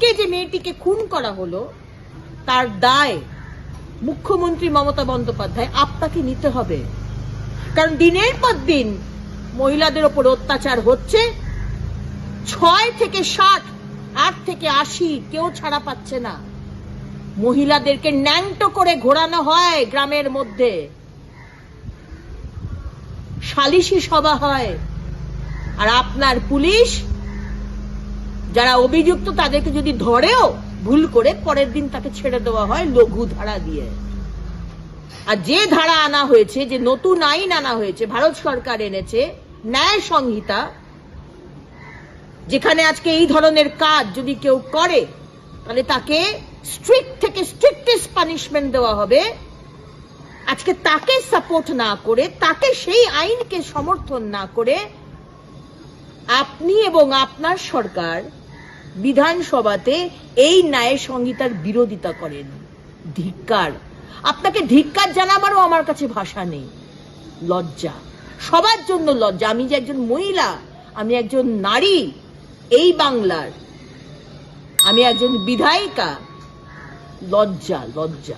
আজকে যে মেয়েটিকে খুন করা হলো, তার দায় মুখ্যমন্ত্রী মমতা বন্দ্যোপাধ্যায় আপনাকে নিতে হবে। কারণ দিনের পর দিন মহিলাদের ওপর অত্যাচার হচ্ছে। ছয় থেকে ষাট আট থেকে আশি কেউ ছাড়া পাচ্ছে না। মহিলাদেরকে ন্যাংটো করে ঘোরানো হয় গ্রামের মধ্যে। সালিশি সভা হয়। আর আপনার পুলিশ যারা অভিযুক্ত তাদেরকে যদি ধরেও ভুল করে পরের দিন তাকে ছেড়ে দেওয়া হয় লঘু ধারা দিয়ে। আর যে ধারা আনা হয়েছে, যে নতুন আইন আনা হয়েছে, ভারত সরকার এনেছে, ন্যায় সংহিতা, যেখানে আজকে এই ধরনের কাজ যদি কেউ করে, তাহলে তাকে স্ট্রিক্ট থেকে স্ট্রিক্টেস্ট পানিশমেন্ট দেওয়া হবে। আজকে তাকে সাপোর্ট না করে, তাকে সেই আইনকে সমর্থন না করে, আপনি এবং আপনার সরকার বিধানসভাতে এই ন্যায় সংহিতার বিরোধিতা করেন। ধিক্কার। আপনাকে ধিক্কার জানাবারও আমার কাছে ভাষা নেই। লজ্জা। সবার জন্য লজ্জা। আমি যে একজন মহিলা, আমি একজন নারী, এই বাংলার। আমি একজন বিধায়িকা। লজ্জা লজ্জা।